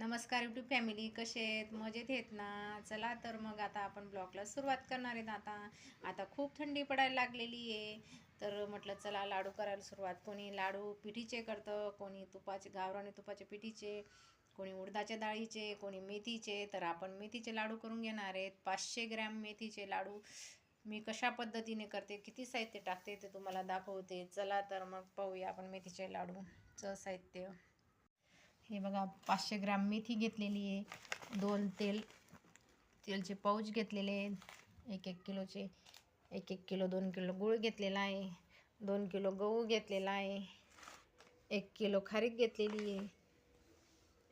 नमस्कार YouTube family कसे आहेत? मजेत आहेत ना? चला तर मग आता आपण ब्लॉगला सुरुवात करणार आहेत आता. आता खूप थंडी पडायला लागलेली आहे. तर म्हटलं चला लाडू करायला सुरुवात. कोणी लाडू पिठीचे करतं कोणी तुपाचे गावराने तुपाचे पिठीचे कोणी उडदाच्या डाळीचे कोणी मेथीचे. तर आपण मेथीचे लाडू करून घेणार आहेत. पाचशे ग्रॅम मेथीचे लाडू मी कशा पद्धतीने करते किती साहित्य टाकते ते तुम्हाला दाखवते. चला तर मग पाहूया आपण मेथीचे लाडूचं साहित्य. हे बघा पाचशे ग्राम मेथी घेतलेली आहे. दोन तेल तेलचे पाऊच घेतलेले आहेत. एक एक किलोचे एक एक किलो दोन किलो गूळ घेतलेला आहे. दोन किलो गहू घेतलेला आहे. एक किलो खारीक घेतलेली आहे.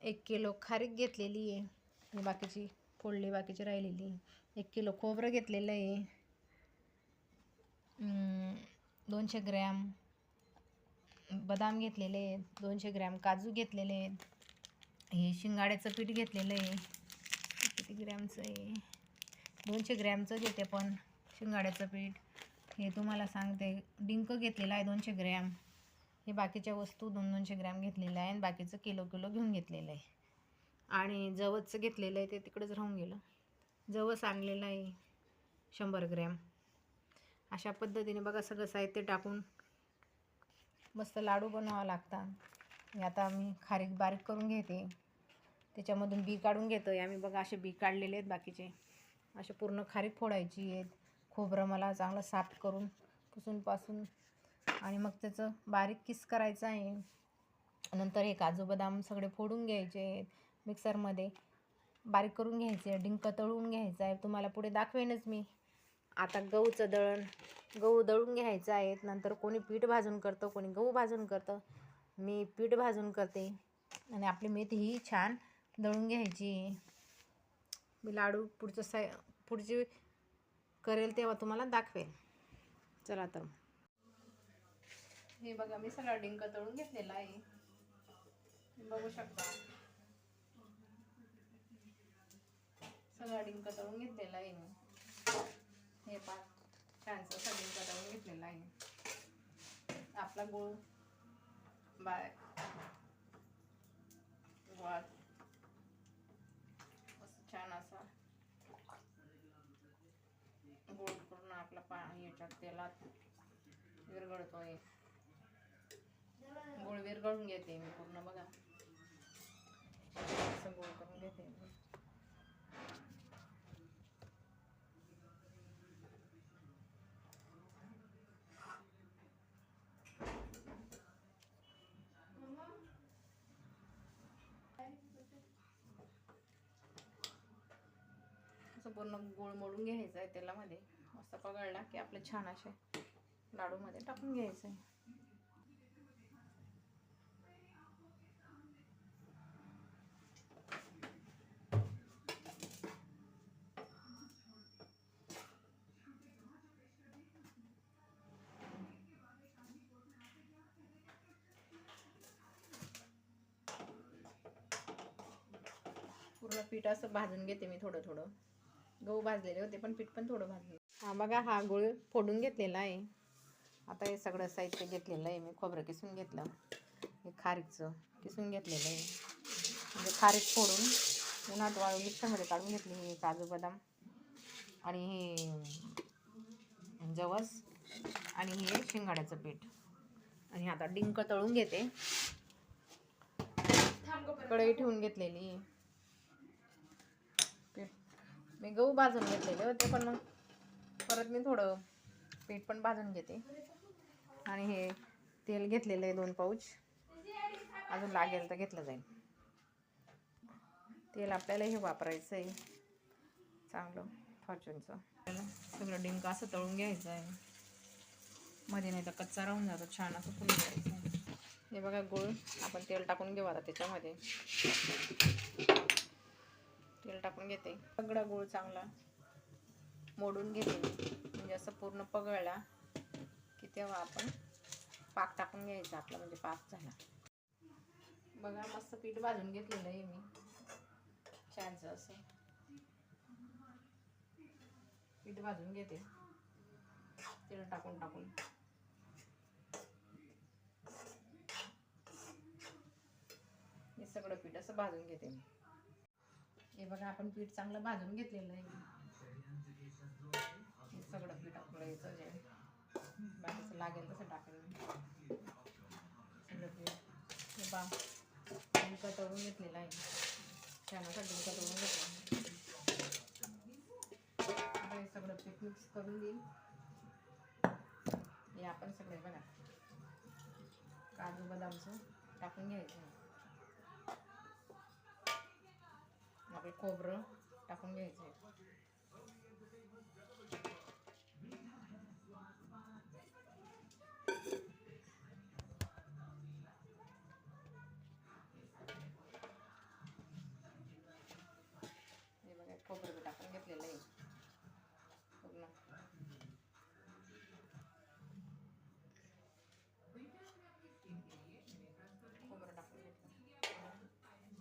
एक किलो खारीक घेतलेली आहे. आणि बाकीची फोडली बाकीची राहिलेली एक किलो खोबरं घेतलेलं आहे. दोनशे ग्रॅम. बदाम घेतलेले आहेत दोनशे ग्रॅम काजू घेतलेले आहेत हे शिंगाड्याचं पीठ घेतलेलं आहे. किती ग्रॅमचं आहे? दोनशे ग्रॅमचं घेते पण शिंगाड्याचं पीठ. हे तुम्हाला सांगते डिंक घेतलेलं आहे दोनशे ग्रॅम. हे बाकीच्या वस्तू दोन दोनशे ग्रॅम घेतलेल्या आहे आणि बाकीचं किलो किलो घेऊन घेतलेलं आहे. आणि जवसचं घेतलेलं आहे ते तिकडंच राहून गेलं. जवस आणलेलं आहे शंभर ग्रॅम. अशा पद्धतीने बघा सगळं साहित्य टाकून मस्त लाडू बनवावं लागतात हे आता मी खारीक बारीक करून घेते. त्याच्यामधून बी काढून घेतो. आहे आम्ही बघा असे बी काढलेले आहेत बाकीचे. असे पूर्ण खारीक फोडायची आहेत. खोबरं मला चांगलं साफ करून पुसून पासून आणि मग त्याचं बारीक किस करायचं आहे. नंतर हे काजू बदाम सगळे फोडून घ्यायचे आहेत मिक्सरमध्ये. बारीक करून घ्यायचे डिंक तळून घ्यायचं आहे. तुम्हाला पुढे दाखवेनच मी. आता गहूचं दळण गहू दळून घ्यायचं आहे नंतर कोणी पीठ भाजून करतं कोणी गहू भाजून करतं. मी पीठ भाजून करते. आणि आपली मेथी ही छान दळून घ्यायची. मी लाडू पुढचं साय पुढची करेल तेव्हा तुम्हाला दाखवेल. चला तर हे बघा मी सगळा डिंक तळून घेतलेला आहे. बघू शकता. सगळा डिंक तळून घेतलेला आहे मी. हे पाच छानसं सगळी डिंक घेतलेलं आहे आपला गूळ बाय. गुळात असं छान असा. गोळ पूर्ण आपला पा याच्यात तेलात विरघळतोय. गोळ विरघळून घेते मी पूर्ण बघा. असं गोळ करून घेते पूर्ण गोळ मोडून घ्यायचं आहे तेलामध्ये. मस्त पगळला की आपले छान असे लाडूमध्ये टाकून घ्यायचं. आहे पूर्ण पीठ असं भाजून घेते मी थोडं थोडं. गहू भाजलेले होते पण पीठ पण थोडं भाजले हा बघा हा गुळ फोडून घेतलेला आहे. आता हे सगळं साहित्य घेतलेलं आहे मी खोबरं किसून घेतलं. हे खारीकचं किसून घेतलेलं आहे. म्हणजे खारीक फोडून उन्हात वाळून मिक्सरमध्ये काढून घेतली हे काजू बदाम आणि हे जवस आणि हे शिंगाड्याचं पीठ. आणि आता डिंक तळून घेते. कढई ठेवून घेतलेली. आहे मी गहू भाजून घेतलेले होते पण मग परत मी थोडं पीठ पण भाजून घेते. आणि हे तेल घेतलेलं आहे दोन पाऊच. अजून लागेल तर घेतलं जाईल. तेल आपल्याला हे वापरायचं आहे. चांगलं फॉर्च्यूनचं सगळं डिंक असं तळून घ्यायचं आहे. मध्ये नाही तर कच्चा राहून जातो छान असं फुलून घ्यायचं आहे हे बघा गूळ. आपण तेल टाकून घेऊ आता त्याच्यामध्ये. तेल टाकून घेते. सगळा गूळ चांगला मोडून घेते. म्हणजे असं पूर्ण पगळला की तेव्हा आपण पाक टाकून घ्यायचा आपला म्हणजे पाक झाला. बघा मस्त पीठ भाजून घेतलेलं आहे मी. छानचं असं. पीठ भाजून घेते. तेल टाकून टाकून. हे सगळं पीठ असं भाजून घेते मी. हे बघा आपण पीठ चांगलं भाजून घेतलेलं आहे. हे सगळं पीठ आपलं याचं जे बाकीचं लागेल तसं टाकलं सगळं पीठ. हे बा डिंक तळून घेतलेलं आहे. छान असं तळून घेतलं आता हे सगळं पीठ मिक्स करून देईल हे आपण सगळे बघा काजू बदामचं टाकून घ्यायचं. आपलं खोबरं टाकून घ्यायचं. आहे हे बघा खोबरं बी टाकून घेतलेलं आहे. पूर्ण. खोबरं टाकून घेतलं.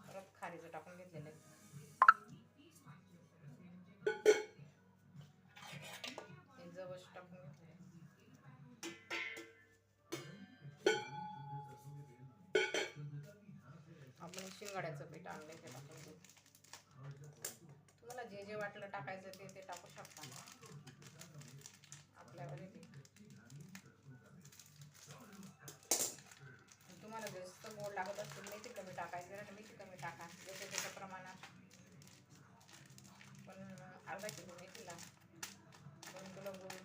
परत खारीचं टाकून घेतलेलं आहे. शिंगाड्याचं पीठ आणलं ते टाकून घेऊ तुम्हाला जे जे वाटलं टाकायचं ते ते टाकू शकता. आपल्याकडे ते. तुम्हाला जास्त गोड लागत असेल मेथी कमी टाकायची ना मेथी कमी टाका. जसं त्याच्या प्रमाणात पण अर्धा किलो मेथीला. दोन किलो गहू.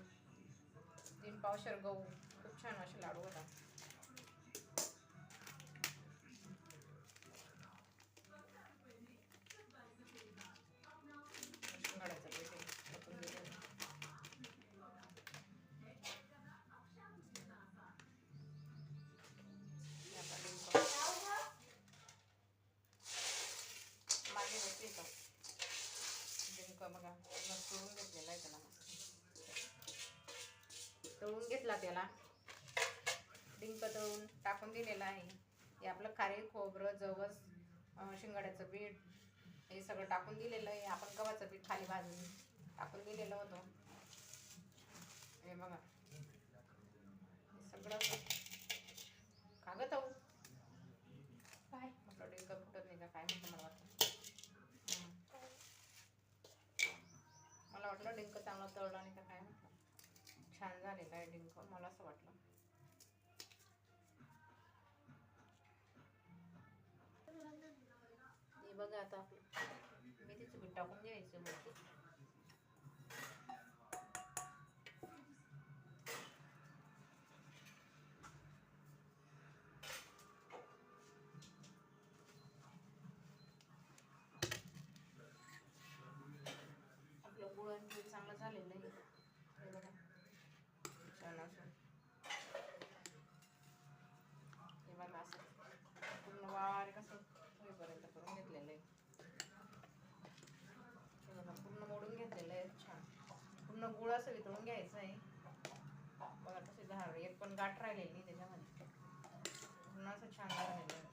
तीन पावशर गहू. खूप छान असे लाडू होतात. टाकून दिलेलं आहे. हे आपलं खारे खोबरं जवस शिंगाड्याचं पीठ हे सगळं टाकून दिलेलं आहे. आपण गव्हाचं पीठ खाली भाजून टाकून दिलेलं होतं. हे बघा. सगळं कागद आहो. काय? म्हटलं डिंक फुटत नाही का? काय म्हणतो मला वाटतं. मला वाटलं डिंक चांगलं तळलं नाही का काय म्हटलं. छान झालेलं आहे डिंक. मला असं वाटलं. बघा आता मी मेथीचं पीठ टाकून घ्यायचं वरती आपलं गुळ आणि पीठ चांगलं झालेलं आहे हे बघा छान असं हे बघा असं पूर्ण वार कसं होईपर्यंत करून घेतलेलं आहे हे बघा पूर्ण मोडून घेतलेलं आहे छान पूर्ण गुळ असं वितळून घ्यायचं आहे. बघा तसे झाड एक पण गाठ राहिलेली नाही त्याच्यामध्ये. पूर्ण असं छान झालेलं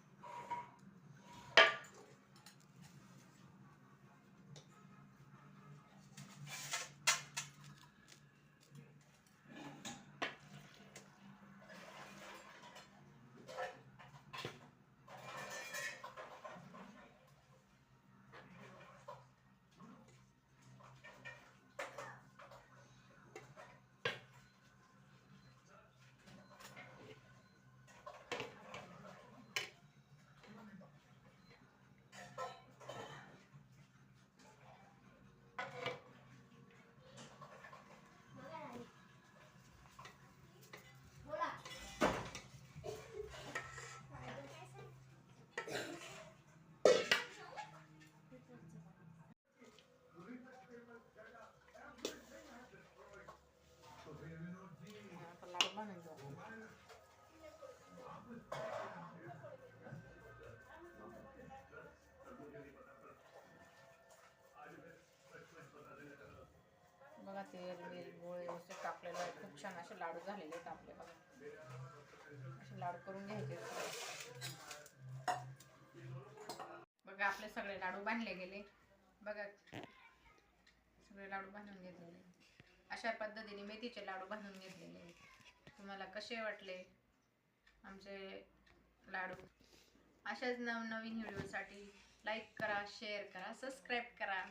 बघा तेल बिल गोळ व्यवस्थित टाकलेलं आहे खूप छान असे लाडू झालेले आहेत आपले बघा. असे लाडू करून घ्यायचे बघा आपले सगळे लाडू बांधले गेले. बघा सगळे लाडू बांधून घेतलेले अशा पद्धतीने मेथीचे लाडू बांधून घेतलेले तुम्हाला कसे वाटले आमचे लाडू? अशाच नवनवीन व्हिडिओसाठी लाईक करा शेअर करा सबस्क्राईब करा.